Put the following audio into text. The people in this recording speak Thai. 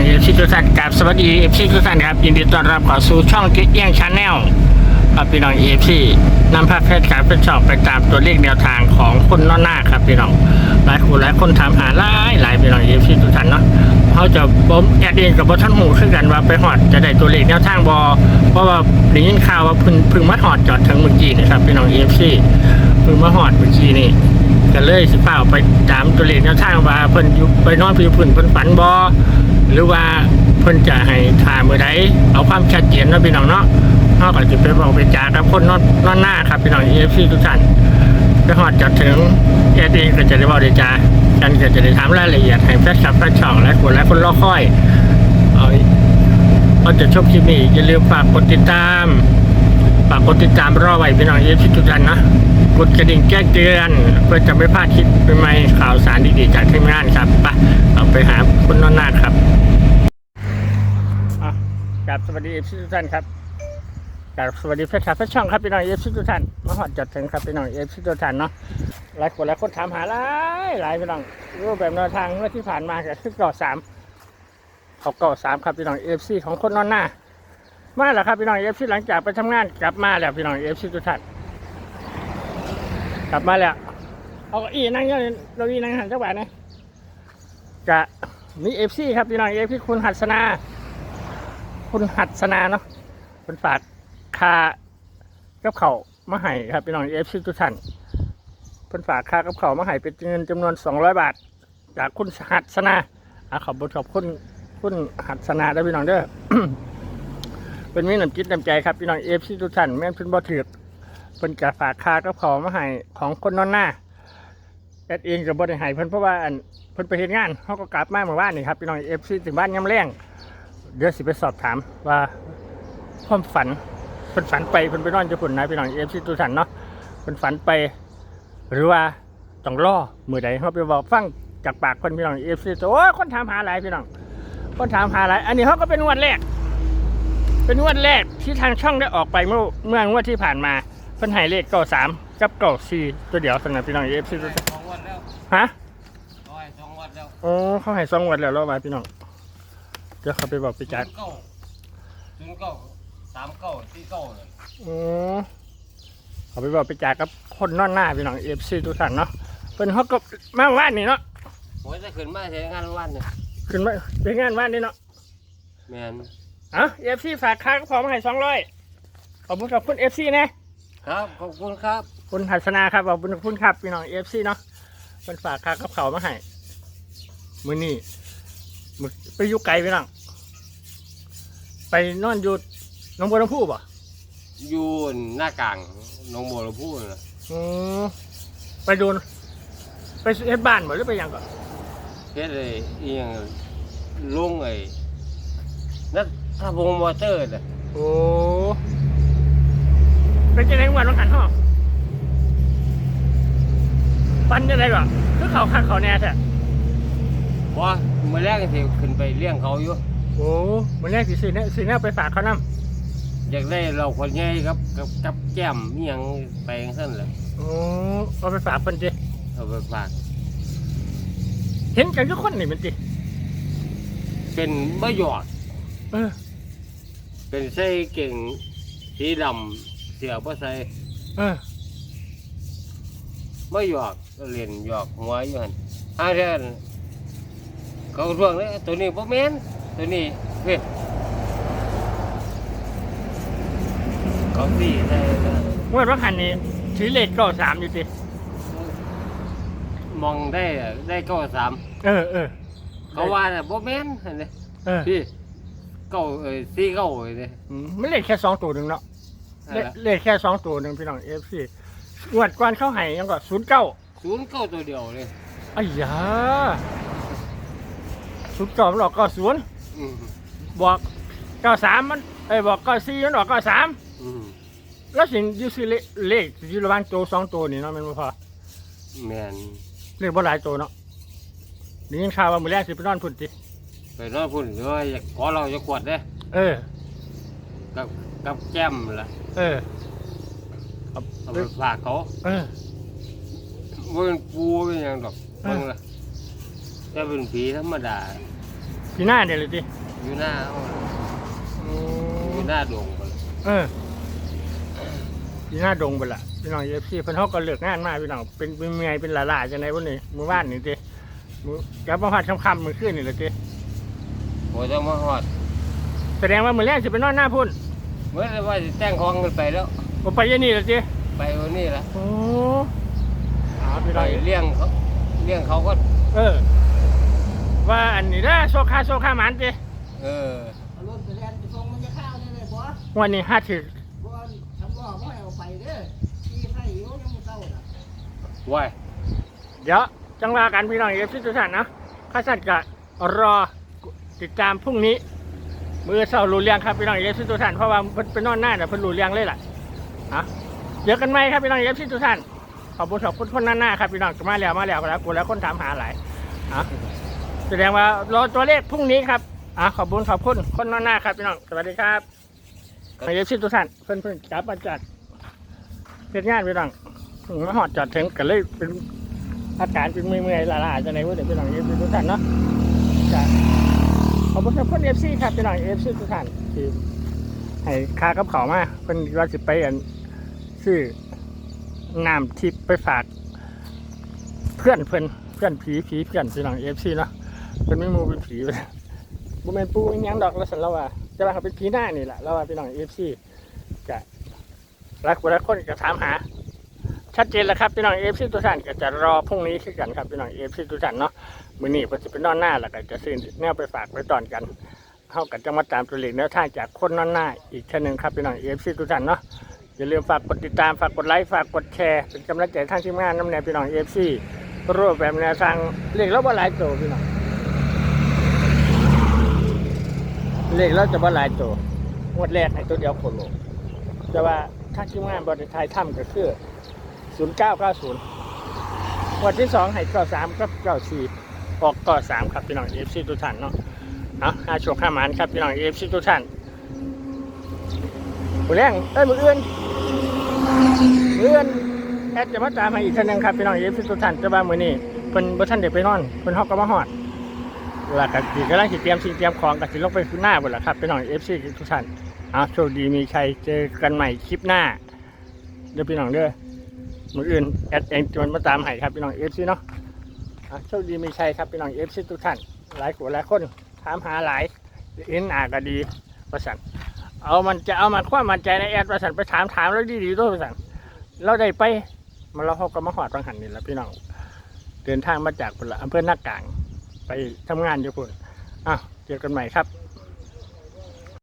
องเอฟซีทุกท่านกับสวัสดีเอฟซีทุกท่านครับยินดีต้อนรับเข้าสู่ช่องเจ๊เอี้ยงชาแนลครับพี่น้องเอฟซีนำภาพเพชรการเป็นช่องไปตามตัวเลขแนวทางของคนน้อหน้าครับพี่น้องหลายคนหลายคนถามหาหลายหลายพี่น้องเอฟซีทุกท่านเนาะเขาจะบ่มแอดเองกับบท่านหูขึ้นกันว่าไปหอดจะได้ตัวเลขแนวทางบอเพราะว่าได้ยินข่าวว่าพึ่งพึ่งมาหอดจอดถึงเมื่อกี้นะครับพี่น้องเอฟซีพึ่งมาหอดเมื่อกี้นี่ก็เลยสิเฝ้าไปตามตัวเลขแนวทางว่าเพิ่นอยู่ไปนอนพิวพื้นเพิ่นฝันบ่ หรือว่าเพิ่นจะให้ทามือใดเอาความชัดเจนเนาะพี่น้องเนาะเฮาก็สิไปบอกไปจากับคนนอนนอนหน้าครับพี่น้อง EFC ทุกท่านไปฮอดจะถึงแอดเองก็จะได้บอกได้จากันก็จะได้ถามรายละเอียดให้แฟนคลับแฟนช่องและคนและคนรอคอยเอาเอาจะชคลิปนี้อย่าลืมฝากกดติดตามฝากกดติดตามรอไว้พี่น้องเอฟซีทุกท่านนะกดกระดิ่งแจ้งเตือนเพื่อจะไม่พลาดคลิปใหม่ข่าวสารดีๆจากทีมงานครับไปเอาไปหาคุณนอนนา กราบสวัสดีเอฟซีทุกท่านครับกราบสวัสดีแฟนคลับแฟนช่องครับพี่น้องเอฟซีทุกท่านมาหอดจัดถึงครับพี่น้องเอฟซีทุกท่านเนาะหลายคนหลายคนถามหาหลายหลายพี่น้องรูปแบบแนวทางเมื่อที่ผ่านมาก็คือเก่าสามเขาเก่าสามครับพี่น้องเอฟซีของคนนอนหน้ามาแล้วครับพี่น้องเอฟซีหลังจากไปทำงานกลับมาแล้วพี่น้องเอฟซีทุกท่านกลับมาแล้วเอาอีนั่งเยอะเราอีนั่งหันจังหวะนะจะมีเอฟซีครับพี่น้องเอฟซีคุณหัสนา คุณหัสนาเนาะคุณฝากคากับเขามาให้ครับพี่น้องเอฟซีทุกท่านเพิ่นฝากคากับเขามาให้เป็นเงินจำนวน 200 บาท จากคุณหัสนาอะขอบบทขอบคุณคุณหัสนาด้วยพี่น้องเด้อเป็นมีน้ำจิตน้ำใจครับพี่น้องเอฟซีทุกท่านแม่นเพิ่นบ่ถือเพิ่นกะฝากคากับเของมาให้ของคนนอนหน้าแอดเองก็บ่ได้ให้เพิ่นเพราะว่าเพิ่นไปเฮ็ดงานเขาก็กลับมาเมื่อวานนี่ครับพี่น้องเอฟซีถึงบ้านยามแรง เดี๋ยวสิไปสอบถามว่าความฝันเพิ่นฝันไปเพิ่นไปนอนอยู่พุ่นนะพี่น้องเอฟซีทุกท่านเนาะเพิ่นฝันไป หรือว่าต้องรอมื้อใดเฮาไปบอกฟังจากปากคนพี่น้องเอฟซีโอ้ยคนถามหาหลายพี่น้องคนถามหาหลายอันนี้เขาก็เป็นงวดแรก เป็นงวดแรกที่ทางช่องได้ออกไปเมื่อเมื่องวดที่ผ่านมาเพิ่นให้เลขเก้าสามกับเก้าสี่ตัวเดียวสำหรับพี่น้องเอฟซีสองวันแล้วฮะร้อยสองวันแล้วโอ้เขาให้สองงวดแล้วรอมาพี่น้อง เดี๋ยวเขาไปบอกไปจัดศูนย์เก้าศูนย์เก้าสามเก้าสี่เก้าเลยอือเขาไปบอกไปจัดกับคนนอนหน้าพี่น้องเอฟซีทุกท่านเนาะเพิ่นเขาก็มาว่านนี่เนาะโอ้ยจะขึ้นมาใช้งานวันเนี่ยขึ้นมาไปงานว่านนี่เนาะแมนอะเอฟซีฝากค่าก็พอมาให้สองร้อยขอบคุณกับคุณเอฟซีนะครับขอบคุณครับ คุณหัสนาครับขอบคุณคุณครับพี่น้องเอฟซีเนาะเพิ่นฝากค่ากับเขาวมาให้มื้อนี้มื้อ ไปอยู่ไกลพี่น้องไปนอนอยู่หน้องบัวลำพูบ่อยู่หน้ากลางหน้องบัวลำพูนะอืมไปดูนไปเฮ็ดบ้านบ่หรือไปหยังก่อนเฮ็ดเลยอีหยังลุงไอ้นัทถ้าวงมอเตอร์น่ะโอ้ไปจะได้วันวันขันห้อปันจะได้ก่อนคือเขาคักเขาแน่แท้ว่าเมื่อแรกที่ขึ้นไปเลี้ยงเขาอยู่ โอ้มันแรกสิสิเนี่ยสิเนี่ยไปฝากเขานํอยากได้เราคนใหญ่ครับกับกับแก้มอีหยังไปจังซั่นแหละโอ้เอาไปฝากเพิ่นจิเอาไปฝาก เห็นกันทุกคนนี่มันจิเป็นมะหยอด เออเป็นไส้เก่งสีดำเสียบ่ใส่เออไม่หยอกเรียนหยอกหัวอยู่หันห้าเดือน เขาทวงเลยตัวนี้บ่แม่นตัวนี้เฮ้ยเขาสี่ใส่งวดว่าหันนี่ถือเลขเก้าสามอยู่จิมองได้ได้เก้าสามเออเออเขาว่าน่ะบ่แม่นหั่นเด้เออพี่เก้าเอ้ยสี่เก้าเอ้ยเด้อืมไม่เลขแค่สองตัวหนึ่งเนาะนั่นเลขล่ะเลขแค่สองตัวหนึ่งพี่น้องเอฟซีงวดก่อนเข้าให้ยังก็ศูนย์เก้าศูนย์เก้าตัวเดียวเลยอ้ยา ศูนย์เก้ามันออกเก้าศูนย์อืมบอกเก้าสามมันเอ้ยบอกเก้าสี่มันออกเก้าสามอืมแล้วสิ่งอยูซื้อเลขเลขอยู่ระหว่างตัวสองตัวนี่เนาะแมันบ่พอแม่นเลขบ่หลายตัวเนาะนี่ยินข่าวว่ามือแรกสิไปนอนพุ่นติไปนอนพุ่นเด้ออยากขอเราจะกวดเด้เออ กับกับแก้มล่ะเออ เอาไปฝากเขาเออ ว่าเป็นปูเป็นหยังดอกเออ เบิ่งละแต่เป็นผีธรรมดา ผีที่หน้าเนี่ยเลยดิอยู่หน้าอยู่หน้าดงไปเลยเออที่หน้าดงไปละพี่น้องเอฟซีเพิ่นเขาก็เลือกงานมาพี่น้องเป็นเป็นเมียเป็นหลาๆจังไดวันนี้มื้อวานนี่ดิมื้อกับมาพัดค่ำๆมื้อคืนนี่แหละดิโอ้ยต้องมาหอด แสดงว่ามื้อแรกสิไปนอนหน้าพุ่นเมื่อว่าจะแต่งห้องกันไปแล้วบ่ไปอยันนี่ละดิไปวันนี้ละโอ้อ๋อพี่ไปน้องเลี้ยงเขาเลี้ยงเขาก็ เออ ว่าอันนี้นะโซคาโซคาหมันดิเออเอารถไปแลนไปส่งมันจะข้าวนี่เลยบ่วันนี้ห้าถึงบ่ฉันบอกว่าเอาไปเด้อที่ให้อยู่ยังบ่เศร้าน่ะไหวเดี๋ยวจังว่ากันพี่น้องเอฟซีทุกท่านนะข้าสัตว์กะรอติดตามพรุ่งนี้ มือเสารู้เรียงครับพี่น้องเอฟซีทุกท่านเพราะว่าเพิ่นไปนอนหน้าเนี่ยเพิ่นรู้เรียงเลยล่ะอะเจอกันไหมครับพี่น้องเอฟซีทุกท่านขอบคุณขอบคุณคนหน้าหน้าครับพี่น้องมาแล้วมาแล้วแล้วกูแล้วคนถามหาหลายอะ แสดงว่ารอตัวเลขพรุ่งนี้ครับอะขอบคุณขอบคุณคนหน้าหน้าครับพี่น้องสวัสดีครับเอฟซีทุกท่านเพิ่นเพิ่นกลับมาจัดเป็นงานพี่น้องถึงมาหอดจอดถึงกันเลยเป็นอาการเป็นเมื่อยๆล้าๆจะไหนว่าเดี๋ยวไปหลังเอฟซีทุกท่านเนาะจ้ะขอบคุณครับคนเอฟซีครับไปหลังเอฟซีทุกท่านที่ให้ค่ากับเขาวมาเป็นว่าสิไปอันซื้อน้ำทิพย์ไปฝาก เพื่อนเพื่อนเพื่อนผีผีเพื่อนไปหลังเอฟซีเนาะ เป็นไม่มูเป็นผีเลยบุเมนปูอิหยังดอกแล้วสันแล้วว่าจะมาเขาเป็นผีหน้านี่แหละแล้วว่าไปหลังเอฟซีจะรักคนละคนจะถามหา ชัดเจนแล้วครับพี่น้องเอฟซีทุกท่านก็จะรอพรุ่งนี้คือกันครับพี่น้องเอฟซีทุกท่านเนาะมื้อนี้เพิ่นสิเป็นนอนหน้าแล้วก็จะซื้อแนวไปฝากไว้ตอนกันเฮากันจะมาตามตัวเลขแนวทางจากคนนอนหน้า อีกเช่นหนึ่งครับพี่น้องเอฟซีทุกท่านเนาะอย่าลืมฝากกดติดตามฝากกดไลค์ฝากกดแชร์เป็นกำลังใจทางทีมงานน้ำแนวพี่น้องเอฟซีรูปแบบแนวทางเลขแล้วบ่าหลายตัวพี่น้อง เลขแล้วจะบ่หลายตัวงวดแรกให้ตัวเดียวโคโลแต่ว่าทางทีมงานบริไทยถ้ำก็คือศูนย์เก้าเก้าศูนย์วันที่สองให้เก้าสามกับเก้าสี่ออกต่อสามครับพี่น้องเอฟซีทุกท่านเนาะเอาห้าโชคห้าหมานครับพี่น้องเอฟซีทุกท่านมือแรงเอ้ยมืออื่นมืออื่นแอดจะมาตามให้อีกท่านหนึงครับพี่น้องเอฟซีทุกท่านจะว่ามือนี้เพิ่นบ่ท่านเด็กไปนอนเพิ่นฮอกก็มาฮอด แล้วก็สิกำลังสิเตรียมสิ่งเตรียมของก็สิลงไปขึ้นหน้าหมดแล้วครับพี่น้องเอฟซีทุกท่านเอาโชคดีมีชัยเจอกันใหม่คลิปหน้า เดี๋ยวพี่น้องเด้อมืออื่นแอดเองจนมาตามให้ครับพี่น้องเอฟซีเนาะอะโชคดีมีชัยครับพี่น้องเอฟซีทุกท่านหลายคนหลายคนถามหาหลายเอ็นอาก็ดีประสันเอามันจะเอามันความมั่นใจในแอดประสันไปถามถามแล้วดีๆด้วยประสันเราได้ไปมาเราเขาก็มาหอดบางหันนี่แหละพี่น้องเดินทางมาจากอำเภอหน้ากลาง ไปทำงานอยู่พุ่นอ้าวเจอกันใหม่ครับ